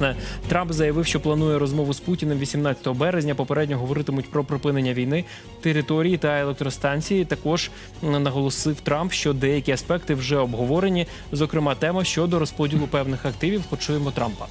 Власне, Трамп заявив, що планує розмову з Путіним 18 березня. Попередньо говоритимуть про припинення війни, території та електростанції. Також наголосив Трамп, що деякі аспекти вже обговорені, зокрема тема щодо розподілу певних активів. Почуємо Трампа.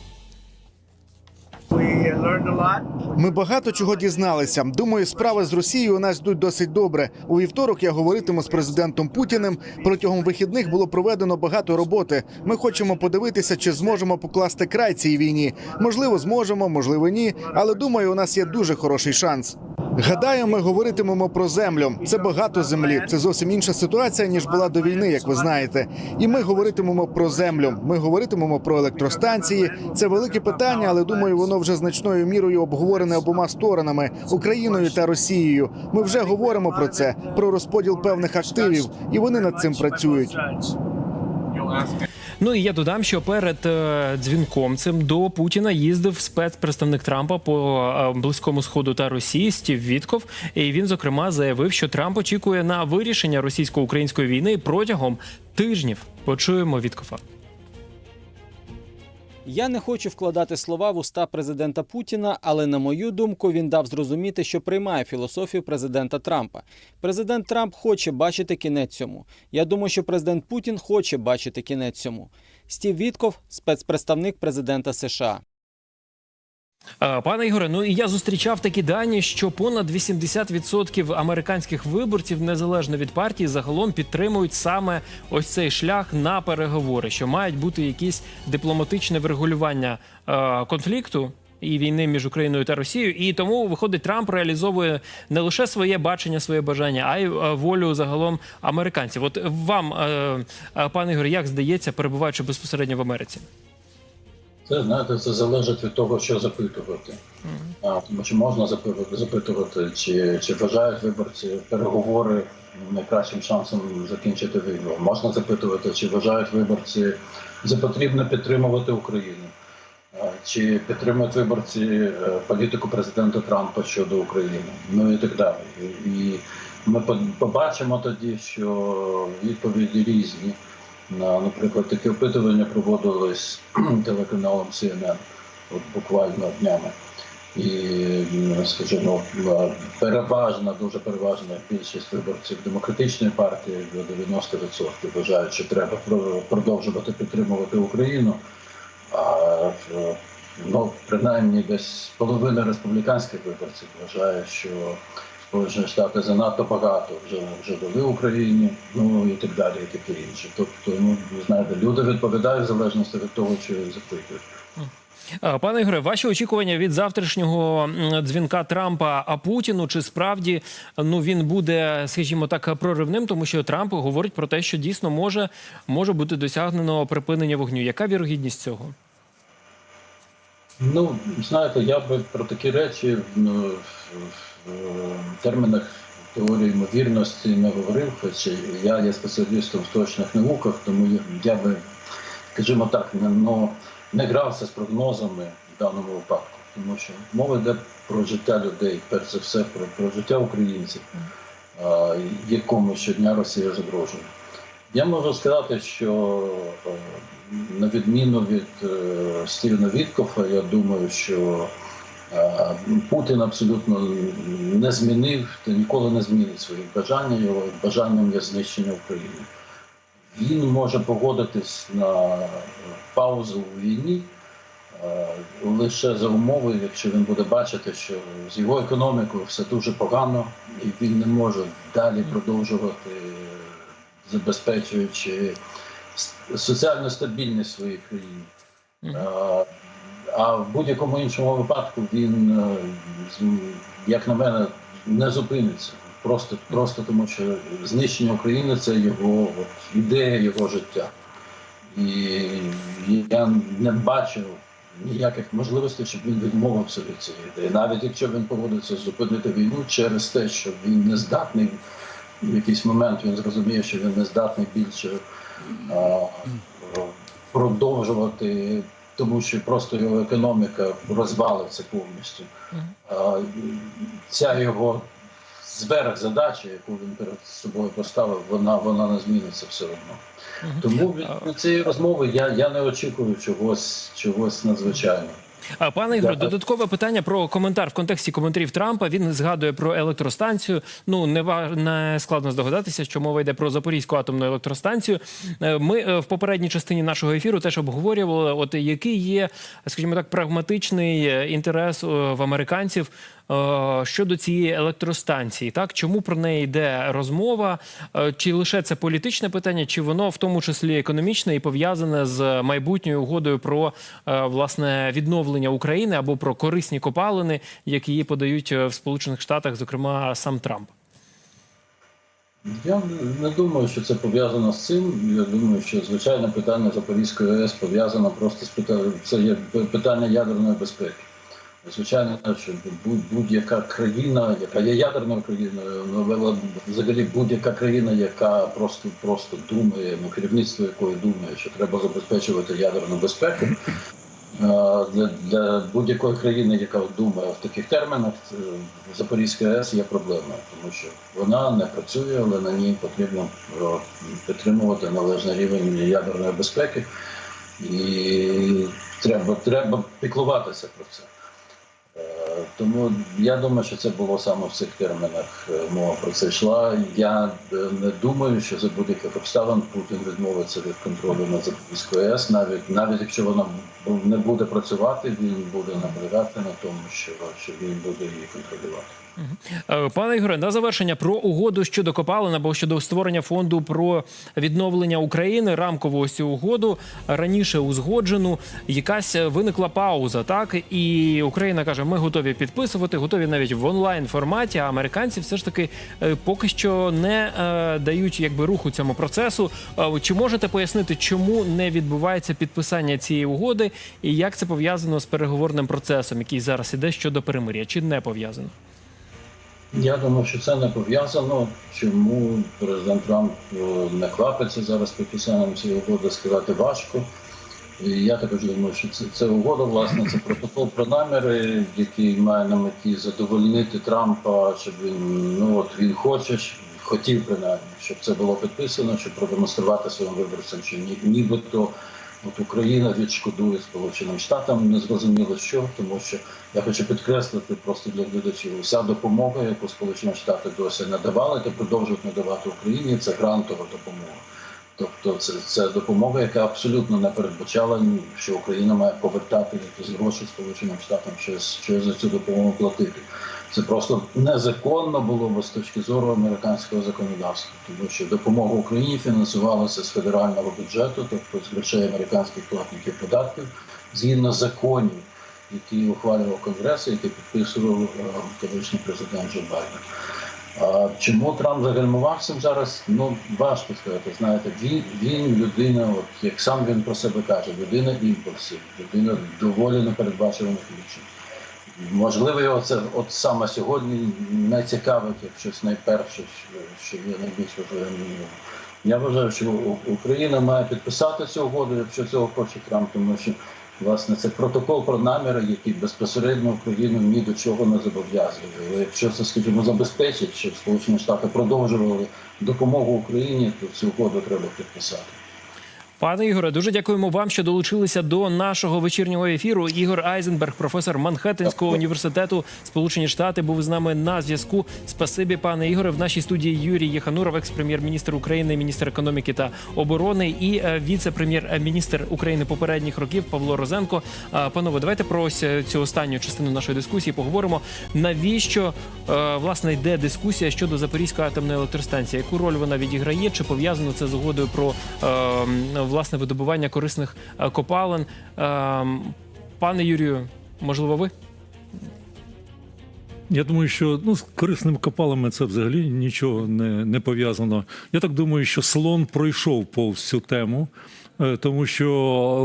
Ми багато чого дізналися. Думаю, справи з Росією у нас йдуть досить добре. У вівторок я говоритиму з президентом Путіним. Протягом вихідних було проведено багато роботи. Ми хочемо подивитися, чи зможемо покласти край цій війні. Можливо, зможемо, можливо, ні. Але думаю, у нас є дуже хороший шанс. Гадаю, ми говоритимемо про землю. Це багато землі. Це зовсім інша ситуація ніж була до війни, як ви знаєте. І ми говоритимемо про землю. Ми говоритимемо про електростанції. Це велике питання, але думаю, воно вже значною мірою обговорене обома сторонами Україною та Росією. Ми вже говоримо про це, про розподіл певних активів, і вони над цим працюють. Ну і я додам, що перед е, дзвінком цим до Путіна їздив спецпредставник Трампа по е, близькому сходу та Росії Стів Вітков. І він зокрема заявив, що Трамп очікує на вирішення російсько-української війни протягом тижнів. Почуємо Віткова. Я не хочу вкладати слова в уста президента Путіна, але на мою думку, він дав зрозуміти, що приймає філософію президента Трампа. Президент Трамп хоче бачити кінець цьому. Я думаю, що президент Путін хоче бачити кінець цьому. Стів Вітков, спецпредставник президента США. Пане Ігоре, ну і я зустрічав такі дані, що понад 80% американських виборців, незалежно від партії, загалом підтримують саме ось цей шлях на переговори, що мають бути якісь дипломатичне врегулювання е, конфлікту. І війни між Україною та Росією, і тому виходить, Трамп реалізовує не лише своє бачення, своє бажання, а й волю загалом американців. От вам, е, е, пане Ігоре, як здається, перебуваючи безпосередньо в Америці? Це знаєте, це залежить від того, що запитувати. А, тому що можна запитувати, чи, чи вважають виборці переговори найкращим шансом закінчити війну. Можна запитувати, чи вважають виборці за потрібно підтримувати Україну, чи підтримують виборці е, політику президента Трампа щодо України, ну і так далі. І- І ми побачимо тоді, що відповіді різні. На, наприклад, такі опитування проводились телеканалом CNN от буквально днями. І, скажімо, переважна, дуже переважна більшість виборців демократичної партії до 90% вважають, що треба про- продовжувати підтримувати Україну. А е, ну, принаймні десь половина республіканських виборців вважає, що Сполучені Штати занадто багато вже вже дали Україні, ну і так далі, і таке інше. Тобто, ну знаєте, люди відповідають в залежності від того, їх запитують. Пане Ігоре, ваші очікування від завтрашнього дзвінка Трампа а Путіну чи справді ну він буде, скажімо так, проривним, тому що Трамп говорить про те, що дійсно може, може бути досягнено припинення вогню. Яка вірогідність цього? Ну, знаєте, я би про такі речі ну, в термінах теорії ймовірності не говорив, хоча я є спеціалістом в точних науках, тому я, би, скажімо так, не, не грався з прогнозами в даному випадку, тому що мова йде про життя людей, перш за все, про, про життя українців, якому щодня Росія загрожує. Я можу сказати, що е, на відміну від е, Стівена Віткофа, я думаю, що е, Путін абсолютно не змінив та ніколи не змінить свої бажання. Його бажанням є знищення України. Він може погодитись на паузу у війні е, лише за умови, якщо він буде бачити, що з його економікою все дуже погано, і він не може далі продовжувати забезпечуючи соціальну стабільність своїй країні. А, в будь-якому іншому випадку він, е, як на мене, не зупиниться. Просто, просто тому, що знищення України це його от, ідея його життя. І я не бачу ніяких можливостей, щоб він відмовився від цієї ідеї. Навіть якщо він погодиться зупинити війну через те, що він не здатний в якийсь момент він зрозуміє, що він не здатний більше а, продовжувати, тому що просто його економіка розвалиться повністю. А, ця його зверх задача, яку він перед собою поставив, вона, вона не зміниться все одно. Тому від цієї розмови я, я не очікую чогось, чогось надзвичайного. Пане Ігоре, додаткове питання про коментар в контексті коментарів Трампа. Він згадує про електростанцію. Ну не ва- не складно здогадатися, що мова йде про Запорізьку атомну електростанцію. Е, Ми е, в попередній частині нашого ефіру теж обговорювали, от який є, скажімо так, прагматичний е, інтерес в американців щодо цієї електростанції. Так чому про неї йде розмова? Е, Чи лише це політичне питання, чи воно в тому числі економічне і пов'язане з майбутньою угодою про е, власне відновлення України або про корисні копалини, які її подають е, в Сполучених Штатах, зокрема сам Трамп? Я не думаю, що це пов'язано з цим. Я думаю, що звичайне питання Запорізької АЕС пов'язано просто з питанням, це є питання ядерної безпеки. Звичайно, що будь- будь-яка країна, яка є ядерною країною, ну, але взагалі будь-яка країна, яка просто просто думає, ну керівництво якої думає, що треба забезпечувати ядерну безпеку. Для, для будь-якої країни, яка думає в таких термінах, Запорізька АЕС є проблемою, тому що вона не працює, але на ній потрібно підтримувати належний рівень ядерної безпеки, і треба, треба піклуватися про це. uh, Тому я думаю, що це було саме в цих термінах. е, Мова про це йшла. Я е, не думаю, що за будь-яких обставин Путін відмовиться від контролю над Запорізькою АЕС. Навіть навіть якщо вона не буде працювати, він буде наполягати на тому, що, що він буде її контролювати. Е, Пане Ігоре, на завершення про угоду щодо копалин або щодо створення фонду про відновлення України, рамкову ось угоду раніше узгоджену. Якась виникла пауза, так і Україна каже: ми готові підписувати, готові навіть в онлайн форматі. А американці все ж таки е, поки що не е, дають якби руху цьому процесу. Е, Чи можете пояснити, чому не відбувається підписання цієї угоди, і як це пов'язано з переговорним процесом, який зараз іде щодо перемир'я, чи не пов'язано? Я думаю, що це не пов'язано. Чому президент Трамп не квапиться зараз підписанням цієї угоди, сказати важко. Я також думаю, що це, це угода, власне, це протокол про наміри, який має на меті задовольнити Трампа, щоб він ну от він хоче, хотів принаймні, щоб це було підписано, щоб продемонструвати своїм виборцям, що ні, нібито от Україна відшкодує Сполученим Штатам, не зрозуміло що, тому що я хочу підкреслити просто для глядачів, вся допомога, яку Сполучені Штати досі надавали та продовжують надавати Україні, це грантова допомога. Тобто це, це допомога, яка абсолютно не передбачала, що Україна має повертати якісь гроші Сполученим Штатам, щось, щось за цю допомогу платити. Це просто незаконно було з точки зору американського законодавства, тому що допомога Україні фінансувалася з федерального бюджету, тобто з грошей американських платників податків, згідно законів, які ухвалював Конгрес, які підписував е, колишній президент Джо Байден. Чому Трамп загальмував цим зараз? Ну важко сказати. Знаєте, він, він людина, от як сам він про себе каже, людина імпульсів, людина доволі непередбачуваних речей. Можливо, його це от саме сьогодні не як щось найперше, що є найбільш важливим. Я вважаю, що Україна має підписати цю угоду, якщо цього хоче Трамп, тому що власне це протокол про наміри, який безпосередньо Україну ні до чого не зобов'язує. Але якщо це, скажімо, забезпечить, щоб Сполучені Штати продовжували допомогу Україні, то цю угоду треба підписати. Пане Ігоре, дуже дякуємо вам, що долучилися до нашого вечірнього ефіру. Ігор Айзенберг, професор Манхеттенського університету Сполучені Штати, був з нами на зв'язку. Спасибі, пане Ігоре. В нашій студії Юрій Єхануров, екс-прем'єр-міністр України, міністр економіки та оборони, і е, віце-прем'єр-міністр України попередніх років Павло Розенко. Е, Панове, давайте про ось е, цю останню частину нашої дискусії поговоримо. Навіщо е, власне йде дискусія щодо Запорізької атомної електростанції? Яку роль вона відіграє? Чи пов'язано це з угодою про е, власне видобування корисних е, копалин? Е, Пане Юрію, можливо, ви? Я думаю, що ну, з корисними копалами це взагалі нічого не, не пов'язано. Я так думаю, що слон пройшов повз цю тему, е, тому що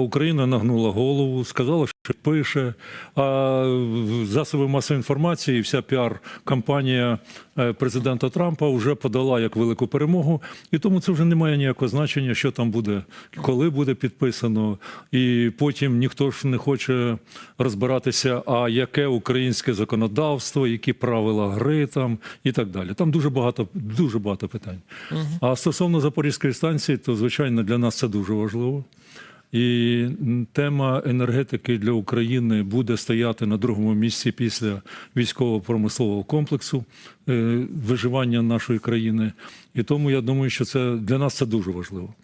Україна нагнула голову, сказала, пише, а засоби масової інформації, вся піар-кампанія е, президента Трампа вже подала як велику перемогу, і тому це вже не має ніякого значення, що там буде, коли буде підписано, і потім ніхто ж не хоче розбиратися, а яке українське законодавство, які правила гри там і так далі. Там дуже багато, дуже багато питань. А стосовно Запорізької станції, то звичайно для нас це дуже важливо. І тема енергетики для України буде стояти на другому місці після військово-промислового комплексу виживання нашої країни. І тому я думаю, що це для нас це дуже важливо.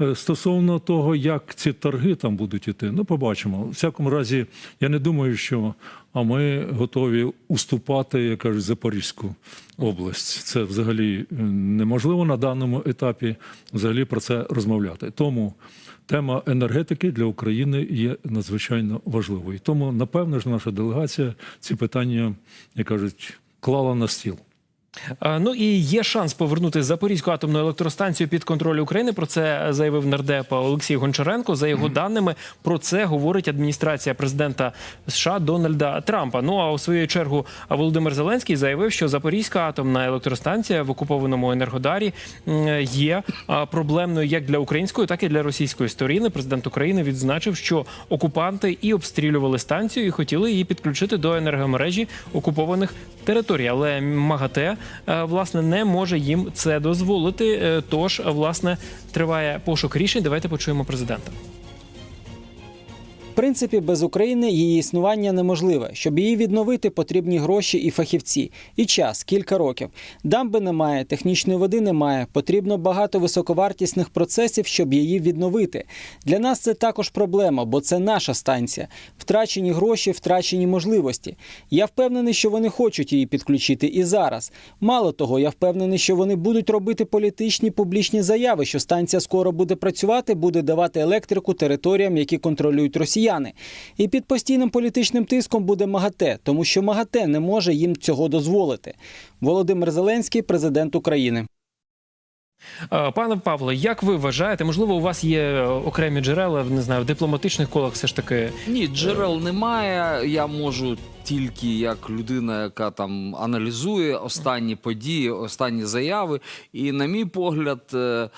Е, Стосовно того, як ці торги там будуть іти, ну побачимо. У всякому разі, я не думаю, що а ми готові уступати, як кажуть, Запорізьку область. Це взагалі е, неможливо на даному етапі взагалі про це розмовляти. Тому тема енергетики для України є надзвичайно важливою. Тому, напевно ж, наша делегація ці питання, як кажуть, клала на стіл. Е, Ну і є шанс повернути Запорізьку атомну електростанцію під контроль України. Про це заявив нардеп Олексій Гончаренко. За його даними, про це говорить адміністрація президента США Дональда Трампа. Ну а у свою чергу Володимир Зеленський заявив, що Запорізька атомна електростанція в окупованому енергодарі є проблемною як для української, так і для російської сторони. Президент України відзначив, що окупанти і обстрілювали станцію, і хотіли її підключити до енергомережі окупованих територій. Але МАГАТЕ е, власне не може їм це дозволити. Е, Тож, власне, триває пошук рішень. Давайте почуємо президента. Принципі, без України її існування неможливе. Щоб її відновити, потрібні гроші і фахівці, і час кілька років. Дамби немає, технічної води немає. Потрібно багато високовартісних процесів, щоб її відновити. Для нас це також проблема, бо це наша станція. Втрачені гроші, втрачені можливості. Я впевнений, що вони хочуть її підключити і зараз. Мало того, я впевнений, що вони будуть робити політичні публічні заяви, що станція скоро буде працювати, буде давати електрику територіям, які контролюють росіяни. І під постійним політичним тиском буде МАГАТЕ, тому що МАГАТЕ не може їм цього дозволити. Володимир Зеленський, президент України. Е, Пане Павло, як ви вважаєте, можливо, у вас є окремі джерела, не знаю, в дипломатичних колах все ж таки Ні, джерел немає. Я можу тільки як людина, яка там аналізує останні події, останні заяви. І, на мій погляд, е,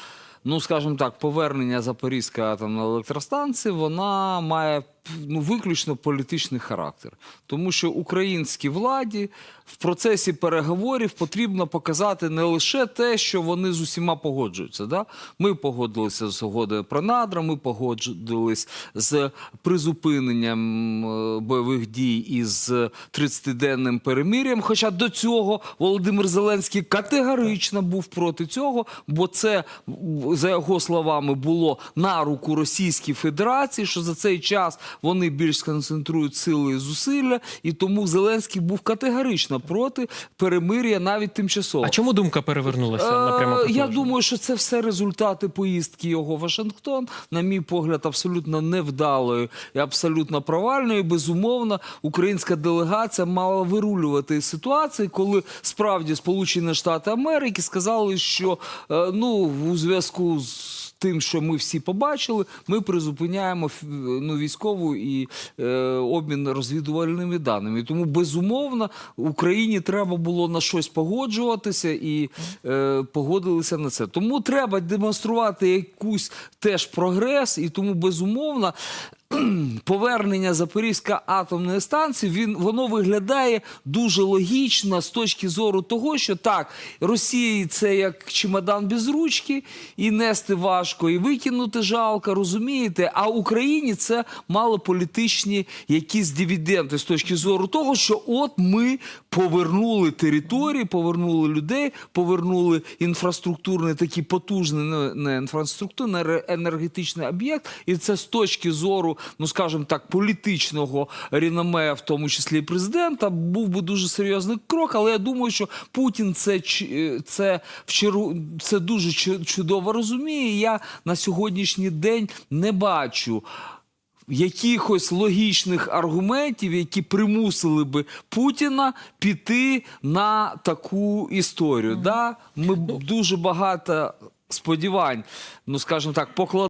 ну скажімо так, повернення Запорізька атомної електростанції вона має ну, виключно політичний характер, тому що українській владі в процесі переговорів потрібно показати не лише те, що вони з усіма погоджуються. Да? Ми погодилися з угодою про надра, ми погодились з призупиненням бойових дій із 30-денним перемир'ям. Хоча до цього Володимир Зеленський категорично був проти цього, бо це, за його словами, було на руку Російській Федерації, що за цей час вони більш сконцентрують сили і зусилля, і тому Зеленський був категорично проти перемир'я навіть тимчасово. а чому думка перевернулася на Е, Я думаю, що це все результати поїздки його в Вашингтон. На мій погляд, абсолютно невдалої і абсолютно провальної. Безумовно, українська делегація мала вирулювати із ситуації, коли справді Сполучені Штати Америки сказали, що е, ну у зв'язку з. Тим, що ми всі побачили, ми призупиняємо ну, військову і е, обмін розвідувальними даними. Тому безумовно Україні треба було на щось погоджуватися і е, погодилися на це. Тому треба демонструвати якусь теж прогрес, і тому безумовно. Повернення Запорізької атомної станції він воно виглядає дуже логічно з точки зору того, що так Росії це як чемодан без ручки, і нести важко, і викинути жалко, розумієте? А Україні це мало політичні якісь дивіденди з точки зору того, що от ми повернули території, повернули людей, повернули інфраструктурний такий потужний не- не інфраструктурний, енергетичний об'єкт, і це з точки зору, ну скажімо так, політичного реноме, в тому числі і президента, був би дуже серйозний крок. Але я думаю, що Путін це е, це в чергу це дуже чудово розуміє. Я на сьогоднішній день не бачу. Якихось логічних аргументів, які примусили би Путіна піти на таку історію. Да? Ми дуже багато сподівань, ну скажімо так, покладали.